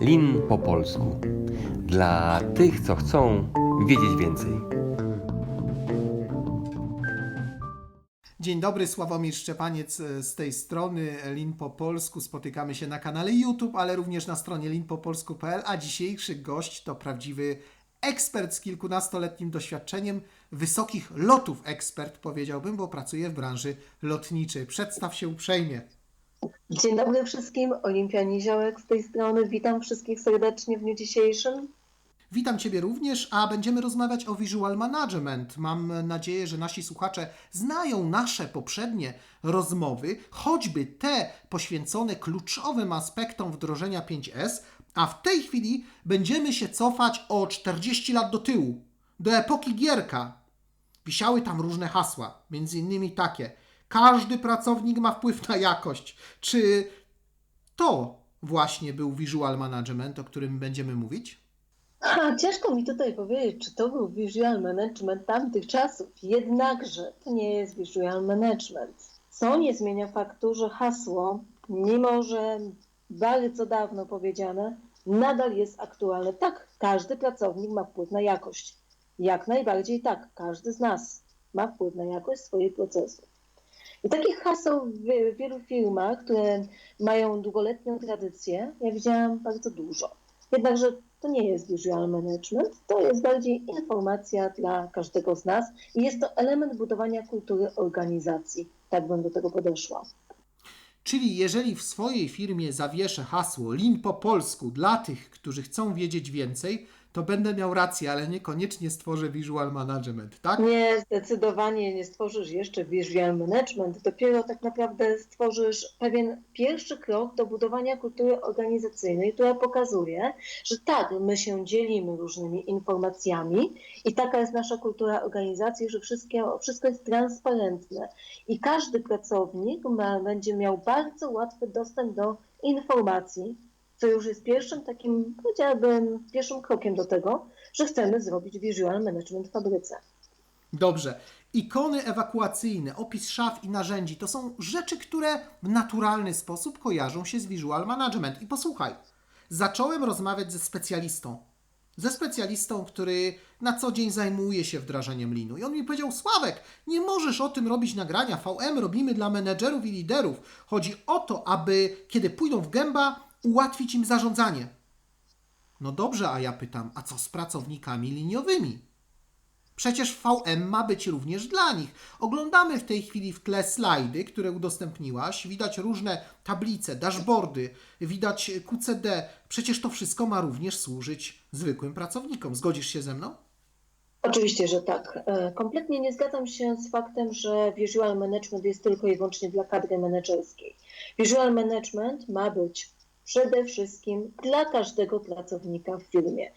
Lin po polsku. Dla tych, co chcą wiedzieć więcej. Dzień dobry, Sławomir Szczepaniec e, z tej strony Lin po polsku. Spotykamy się na kanale YouTube, ale również na stronie linpopolsku.pl, a dzisiejszy gość to prawdziwy ekspert z kilkunastoletnim doświadczeniem, wysokich lotów ekspert powiedziałbym, bo pracuje w branży lotniczej. Przedstaw się uprzejmie. Dzień dobry wszystkim, Olimpia Niziołek z tej strony. Witam wszystkich serdecznie w dniu dzisiejszym. Witam Ciebie również, a będziemy rozmawiać o visual management. Mam nadzieję, że nasi słuchacze znają nasze poprzednie rozmowy, choćby te poświęcone kluczowym aspektom wdrożenia 5S, a w tej chwili będziemy się cofać o 40 lat do tyłu, do epoki Gierka. Wisiały tam różne hasła, między innymi takie: każdy pracownik ma wpływ na jakość. Czy to właśnie był visual management, o którym będziemy mówić? Ha, ciężko mi tutaj powiedzieć, czy to był visual management tamtych czasów. Jednakże to nie jest visual management. Co nie zmienia faktu, że hasło, mimo że bardzo dawno powiedziane, nadal jest aktualne. Tak, każdy pracownik ma wpływ na jakość. Jak najbardziej tak, każdy z nas ma wpływ na jakość swojej procesu. I takich haseł w wielu firmach, które mają długoletnią tradycję, ja widziałam bardzo dużo. Jednakże to nie jest visual management, to jest bardziej informacja dla każdego z nas i jest to element budowania kultury organizacji. Tak bym do tego podeszła. Czyli jeżeli w swojej firmie zawieszę hasło Lin po polsku dla tych, którzy chcą wiedzieć więcej, to będę miał rację, ale niekoniecznie stworzę visual management, tak? Nie, zdecydowanie nie stworzysz jeszcze visual management. Dopiero tak naprawdę stworzysz pewien pierwszy krok do budowania kultury organizacyjnej, która pokazuje, że tak, my się dzielimy różnymi informacjami i taka jest nasza kultura organizacji, że wszystko, wszystko jest transparentne i każdy pracownik ma, będzie miał bardzo łatwy dostęp do informacji, co już jest pierwszym takim, powiedziałabym, pierwszym krokiem do tego, że chcemy zrobić visual management w fabryce. Dobrze. Ikony ewakuacyjne, opis szaf i narzędzi to są rzeczy, które w naturalny sposób kojarzą się z visual management. I posłuchaj, zacząłem rozmawiać ze specjalistą. Ze specjalistą, który na co dzień zajmuje się wdrażaniem linu. I on mi powiedział: Sławek, nie możesz o tym robić nagrania. VM robimy dla menedżerów i liderów. Chodzi o to, aby kiedy pójdą w gęba, ułatwić im zarządzanie. No dobrze, a ja pytam, a co z pracownikami liniowymi? Przecież VM ma być również dla nich. Oglądamy w tej chwili w tle slajdy, które udostępniłaś. Widać różne tablice, dashboardy, widać QCD. Przecież to wszystko ma również służyć zwykłym pracownikom. Zgodzisz się ze mną? Oczywiście, że tak. E, Kompletnie nie zgadzam się z faktem, że visual management jest tylko i wyłącznie dla kadry menedżerskiej. Visual management ma być przede wszystkim dla każdego pracownika w firmie.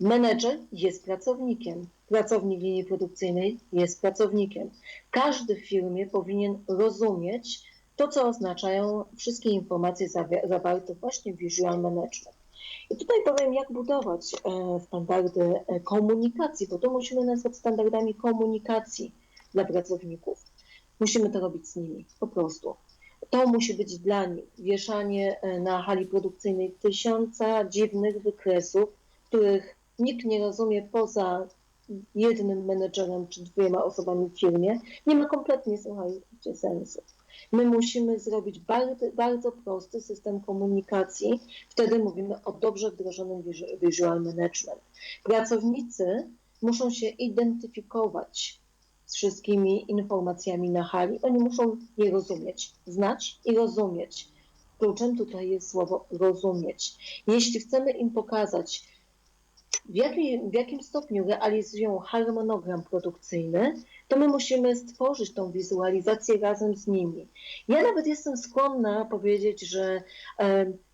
Menedżer jest pracownikiem, pracownik linii produkcyjnej jest pracownikiem. Każdy w firmie powinien rozumieć to, co oznaczają wszystkie informacje zawarte właśnie w visual management. I tutaj powiem, jak budować e, standardy e, komunikacji, bo to musimy nazwać standardami komunikacji dla pracowników. Musimy to robić z nimi, po prostu. To musi być dla nich wieszanie e, na hali produkcyjnej tysiąca dziwnych wykresów, których nikt nie rozumie poza jednym menedżerem czy dwiema osobami w firmie. Nie ma kompletnie, słuchajcie, sensu. My musimy zrobić bardzo, bardzo prosty system komunikacji. Wtedy mówimy o dobrze wdrożonym visu- visual management. Pracownicy muszą się identyfikować z wszystkimi informacjami na hali. Oni muszą je rozumieć, znać i rozumieć. Kluczem tutaj jest słowo rozumieć. Jeśli chcemy im pokazać, w, jaki, w jakim stopniu realizują harmonogram produkcyjny, to my musimy stworzyć tą wizualizację razem z nimi. Ja nawet jestem skłonna powiedzieć, że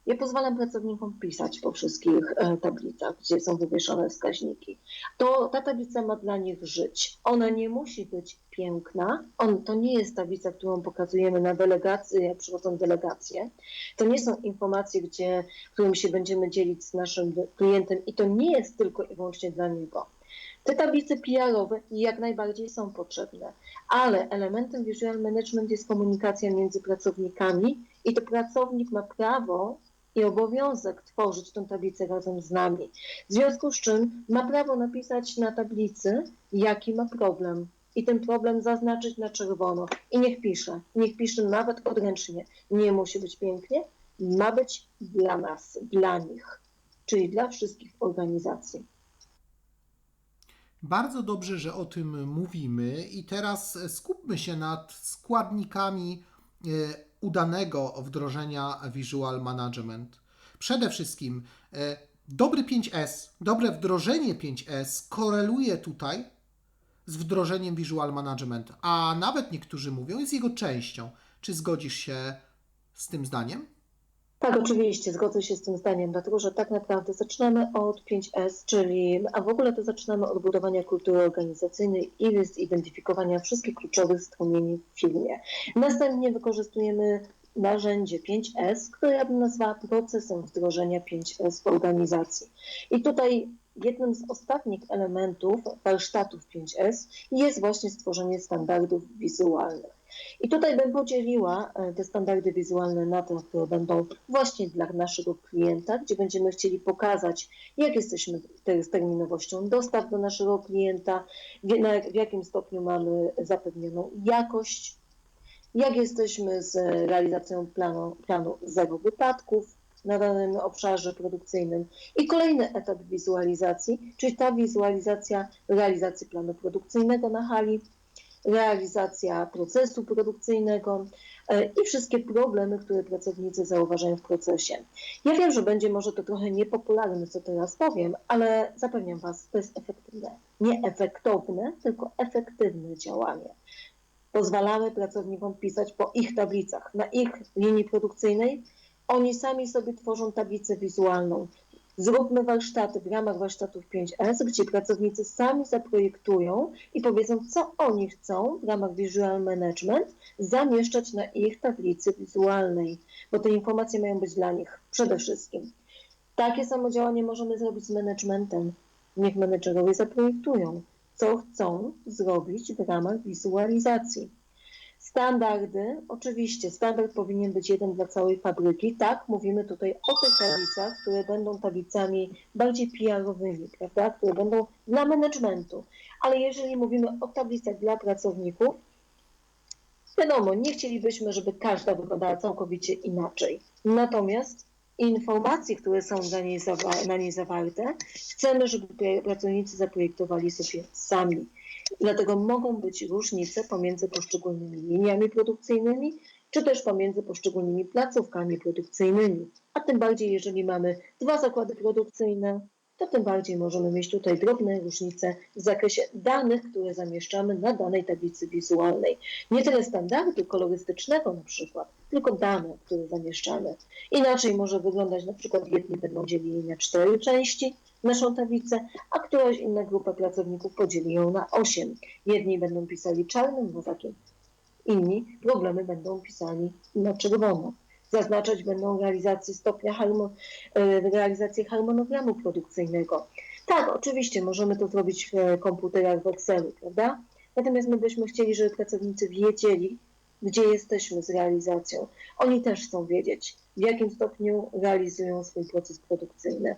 ja pozwalam pracownikom pisać po wszystkich e, tablicach, gdzie są wywieszone wskaźniki. To ta tablica ma dla nich żyć. Ona nie musi być piękna. On, to nie jest tablica, którą pokazujemy na delegacji, jak przychodzą delegacje. To nie są informacje, gdzie, którymi się będziemy dzielić z naszym klientem i to nie jest tylko i wyłącznie dla niego. Te tablice PR-owe jak najbardziej są potrzebne, ale elementem visual management jest komunikacja między pracownikami i to pracownik ma prawo i obowiązek tworzyć tę tablicę razem z nami. W związku z czym ma prawo napisać na tablicy, jaki ma problem. I ten problem zaznaczyć na czerwono. I niech pisze. Niech pisze nawet odręcznie. Nie musi być pięknie, ma być dla nas, dla nich, czyli dla wszystkich organizacji. Bardzo dobrze, że o tym mówimy i teraz skupmy się nad składnikami e, udanego wdrożenia Visual Management. Przede wszystkim e, dobry 5S, dobre wdrożenie 5S koreluje tutaj z wdrożeniem Visual Management, a nawet niektórzy mówią, jest jego częścią. Czy zgodzisz się z tym zdaniem? Tak, oczywiście, zgodzę się z tym zdaniem, dlatego że tak naprawdę zaczynamy od 5S, czyli, a w ogóle to zaczynamy od budowania kultury organizacyjnej i zidentyfikowania wszystkich kluczowych strumieni w firmie. Następnie wykorzystujemy narzędzie 5S, które ja bym nazwała procesem wdrożenia 5S w organizacji. I tutaj jednym z ostatnich elementów warsztatów 5S jest właśnie stworzenie standardów wizualnych. I tutaj bym podzieliła e, te standardy wizualne na te, które będą właśnie dla naszego klienta, gdzie będziemy chcieli pokazać, jak jesteśmy te- z terminowością dostaw do naszego klienta, w jakim stopniu mamy zapewnioną jakość, jak jesteśmy z realizacją planu, planu zero wypadków na danym obszarze produkcyjnym. I kolejny etap wizualizacji, czyli ta wizualizacja realizacji planu produkcyjnego na hali, realizacja procesu produkcyjnego e, i wszystkie problemy, które pracownicy zauważają w procesie. Ja wiem, że będzie może to trochę niepopularne, co teraz powiem, ale zapewniam Was, to jest efektywne. Nie efektowne, tylko efektywne działanie. Pozwalamy pracownikom pisać po ich tablicach, na ich linii produkcyjnej. Oni sami sobie tworzą tablicę wizualną. Zróbmy warsztaty w ramach warsztatów 5S, gdzie pracownicy sami zaprojektują i powiedzą, co oni chcą w ramach Visual Management zamieszczać na ich tablicy wizualnej, bo te informacje mają być dla nich przede wszystkim. Takie samo działanie możemy zrobić z managementem. Niech menedżerowie zaprojektują, co chcą zrobić w ramach wizualizacji. Standardy, oczywiście, standard powinien być jeden dla całej fabryki. Tak, mówimy tutaj o tych tablicach, które będą tablicami bardziej PR-owymi, prawda, które będą dla managementu. Ale jeżeli mówimy o tablicach dla pracowników, wiadomo, nie chcielibyśmy, żeby każda wyglądała całkowicie inaczej. Natomiast informacje, które są na niej, na niej zawarte, chcemy, żeby pra- pracownicy zaprojektowali sobie sami. Dlatego mogą być różnice pomiędzy poszczególnymi liniami produkcyjnymi, czy też pomiędzy poszczególnymi placówkami produkcyjnymi. A tym bardziej, jeżeli mamy dwa zakłady produkcyjne, to tym bardziej możemy mieć tutaj drobne różnice w zakresie danych, które zamieszczamy na danej tablicy wizualnej. Nie tyle standardu kolorystycznego na przykład, tylko dane, które zamieszczamy. Inaczej może wyglądać na przykład jedni będą dzielili na cztery części naszą tablicę, a któraś inna grupa pracowników podzieli ją na osiem. Jedni będą pisali czarnym wozakiem, inni problemy będą pisali na czerwono. Zaznaczać będą realizację stopnia harmo, e, realizację harmonogramu produkcyjnego. Tak, oczywiście możemy to zrobić w komputerach w Excelu, prawda? Natomiast my byśmy chcieli, żeby pracownicy wiedzieli, gdzie jesteśmy z realizacją. Oni też chcą wiedzieć, w jakim stopniu realizują swój proces produkcyjny.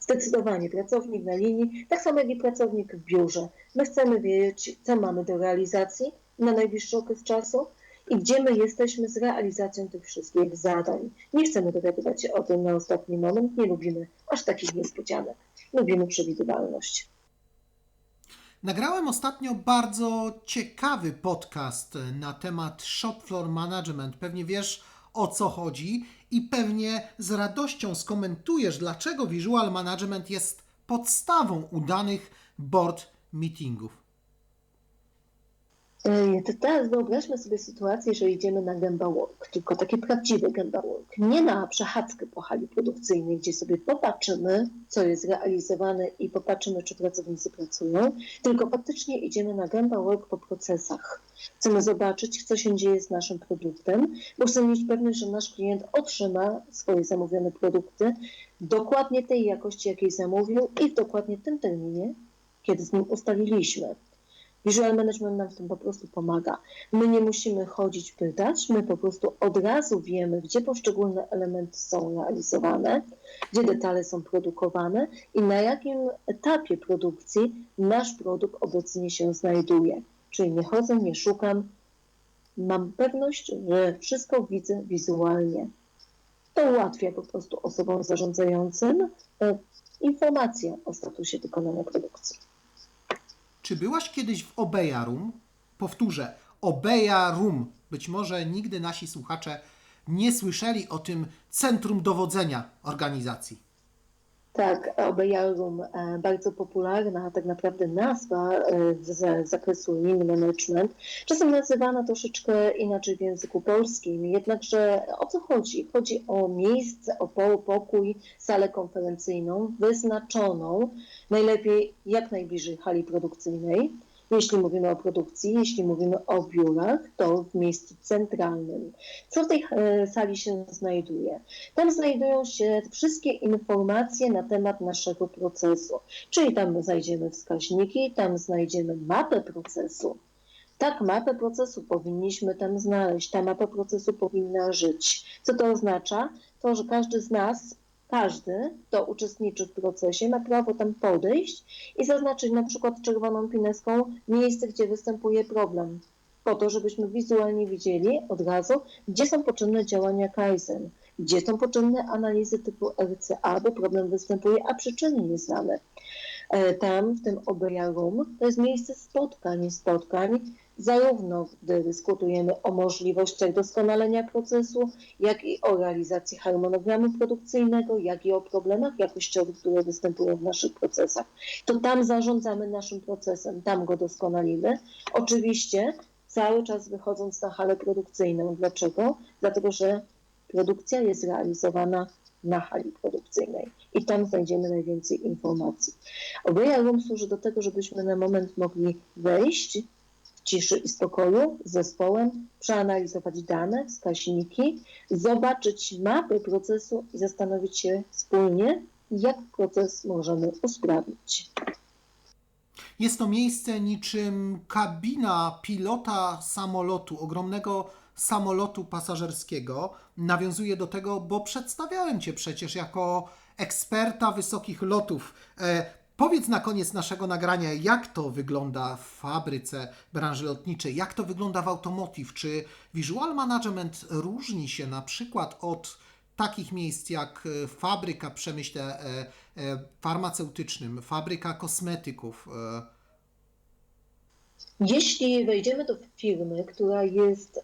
Zdecydowanie pracownik na linii, tak samo jak i pracownik w biurze. My chcemy wiedzieć, co mamy do realizacji na najbliższy okres czasu i gdzie my jesteśmy z realizacją tych wszystkich zadań. Nie chcemy dowiadywać się o tym na ostatni moment, nie lubimy aż takich niespodzianek. Lubimy przewidywalność. Nagrałem ostatnio bardzo ciekawy podcast na temat shop floor management. Pewnie wiesz o co chodzi i pewnie z radością skomentujesz, dlaczego visual management jest podstawą udanych board meetingów. Teraz wyobraźmy sobie sytuację, że idziemy na Gęba tylko taki prawdziwy Gęba. Nie na przechadzkę po hali produkcyjnej, gdzie sobie popatrzymy, co jest realizowane i popatrzymy, czy pracownicy pracują, tylko faktycznie idziemy na Gęba po procesach. Chcemy zobaczyć, co się dzieje z naszym produktem, bo chcemy mieć pewność, że nasz klient otrzyma swoje zamówione produkty dokładnie tej jakości, jakiej zamówił i w dokładnie tym terminie, kiedy z nim ustaliliśmy. Visual Management nam w tym po prostu pomaga. My nie musimy chodzić pytać, my po prostu od razu wiemy, gdzie poszczególne elementy są realizowane, gdzie detale są produkowane i na jakim etapie produkcji nasz produkt obecnie się znajduje. Czyli nie chodzę, nie szukam, mam pewność, że wszystko widzę wizualnie. To ułatwia po prostu osobom zarządzającym e, informację o statusie wykonania produkcji. Czy byłaś kiedyś w Obeya Room? Powtórzę, Obeya Room. Być może nigdy nasi słuchacze nie słyszeli o tym centrum dowodzenia organizacji. Tak, Obeyarum, e, bardzo popularna tak naprawdę nazwa e, z zakresu lean management, czasem nazywana troszeczkę inaczej w języku polskim, jednakże o co chodzi? Chodzi o miejsce, o po- pokój, salę konferencyjną wyznaczoną, najlepiej jak najbliżej hali produkcyjnej, jeśli mówimy o produkcji, jeśli mówimy o biurach, to w miejscu centralnym. Co w tej e, sali się znajduje? Tam znajdują się wszystkie informacje na temat naszego procesu, czyli tam znajdziemy wskaźniki, tam znajdziemy mapę procesu. Tak, mapę procesu powinniśmy tam znaleźć, ta mapa procesu powinna żyć. Co to oznacza? To, że każdy z nas, każdy, kto uczestniczy w procesie, ma prawo tam podejść i zaznaczyć na przykład czerwoną pineską miejsce, gdzie występuje problem, po to, żebyśmy wizualnie widzieli od razu, gdzie są potrzebne działania Kaizen, gdzie są potrzebne analizy typu RCA, bo problem występuje, a przyczyny nie znamy. E, Tam, w tym Obeya Room, to jest miejsce spotkań, spotkań, zarówno gdy dyskutujemy o możliwościach doskonalenia procesu, jak i o realizacji harmonogramu produkcyjnego, jak i o problemach jakościowych, które występują w naszych procesach. To tam zarządzamy naszym procesem, tam go doskonalimy. Oczywiście cały czas wychodząc na halę produkcyjną. Dlaczego? Dlatego, że produkcja jest realizowana na hali produkcyjnej i tam znajdziemy najwięcej informacji. Obeya Room służy do tego, żebyśmy na moment mogli wejść ciszy i spokoju z zespołem, przeanalizować dane, wskaźniki, zobaczyć mapę procesu i zastanowić się wspólnie, jak proces możemy usprawnić. Jest to miejsce niczym kabina pilota samolotu, ogromnego samolotu pasażerskiego. Nawiązuje do tego, bo przedstawiałem Cię przecież jako eksperta wysokich lotów. Powiedz na koniec naszego nagrania, jak to wygląda w fabryce branży lotniczej, jak to wygląda w automotive. Czy visual management różni się na przykład od takich miejsc jak e, fabryka w przemyśle e, e, farmaceutycznym, fabryka kosmetyków. Jeśli wejdziemy do firmy, która jest,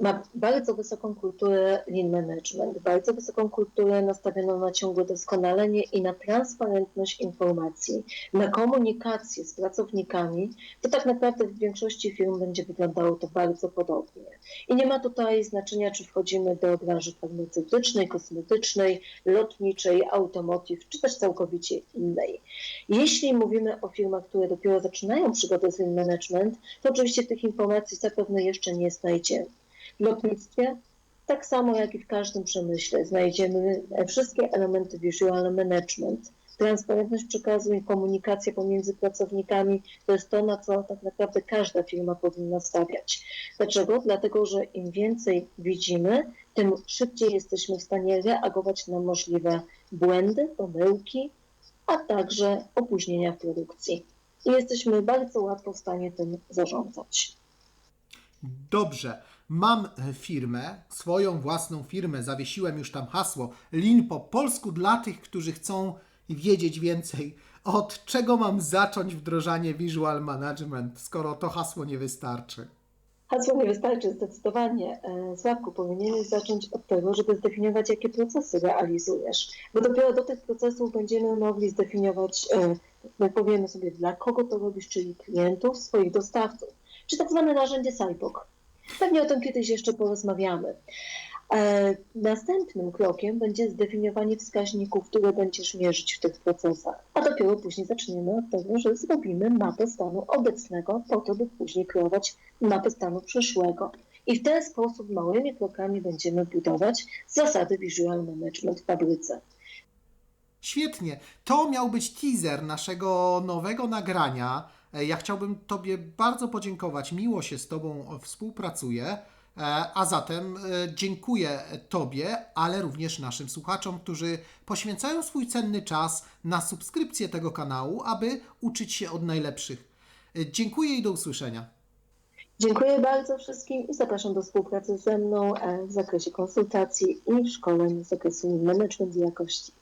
ma bardzo wysoką kulturę lean management, bardzo wysoką kulturę nastawioną na ciągłe doskonalenie i na transparentność informacji, na komunikację z pracownikami, to tak naprawdę w większości firm będzie wyglądało to bardzo podobnie. I nie ma tutaj znaczenia, czy wchodzimy do branży farmaceutycznej, kosmetycznej, lotniczej, automotive, czy też całkowicie innej. Jeśli mówimy o firmach, które dopiero zaczynają przygodę z lean management, to oczywiście tych informacji zapewne jeszcze nie znajdziemy. W lotnictwie, tak samo jak i w każdym przemyśle, znajdziemy wszystkie elementy visual management. Transparentność przekazu i komunikacja pomiędzy pracownikami to jest to, na co tak naprawdę każda firma powinna stawiać. Dlaczego? Dlatego, że im więcej widzimy, tym szybciej jesteśmy w stanie reagować na możliwe błędy, pomyłki, a także opóźnienia w produkcji. I jesteśmy bardzo łatwo w stanie tym zarządzać. Dobrze, mam e, firmę, swoją własną firmę, zawiesiłem już tam hasło Lean po polsku dla tych, którzy chcą wiedzieć więcej, od czego mam zacząć wdrażanie visual management, skoro to hasło nie wystarczy. Hasło nie wystarczy zdecydowanie. E, Sławku, powinieneś zacząć od tego, żeby zdefiniować, jakie procesy realizujesz, bo dopiero do tych procesów będziemy mogli zdefiniować, e, my powiemy sobie, dla kogo to robisz, czyli klientów, swoich dostawców, czy tak zwane narzędzie SIPOC. Pewnie o tym kiedyś jeszcze porozmawiamy. E, Następnym krokiem będzie zdefiniowanie wskaźników, które będziesz mierzyć w tych procesach, a dopiero później zaczniemy od tego, że zrobimy mapę stanu obecnego, po to, by później kreować mapę stanu przyszłego. I w ten sposób małymi krokami będziemy budować zasady visual management w fabryce. Świetnie. To miał być teaser naszego nowego nagrania. E, Ja chciałbym Tobie bardzo podziękować. Miło się z Tobą współpracuje. E, A zatem e, dziękuję Tobie, ale również naszym słuchaczom, którzy poświęcają swój cenny czas na subskrypcję tego kanału, aby uczyć się od najlepszych. Dziękuję i do usłyszenia. Dziękuję bardzo wszystkim i zapraszam do współpracy ze mną w zakresie konsultacji i szkoleń z zakresu management i jakości.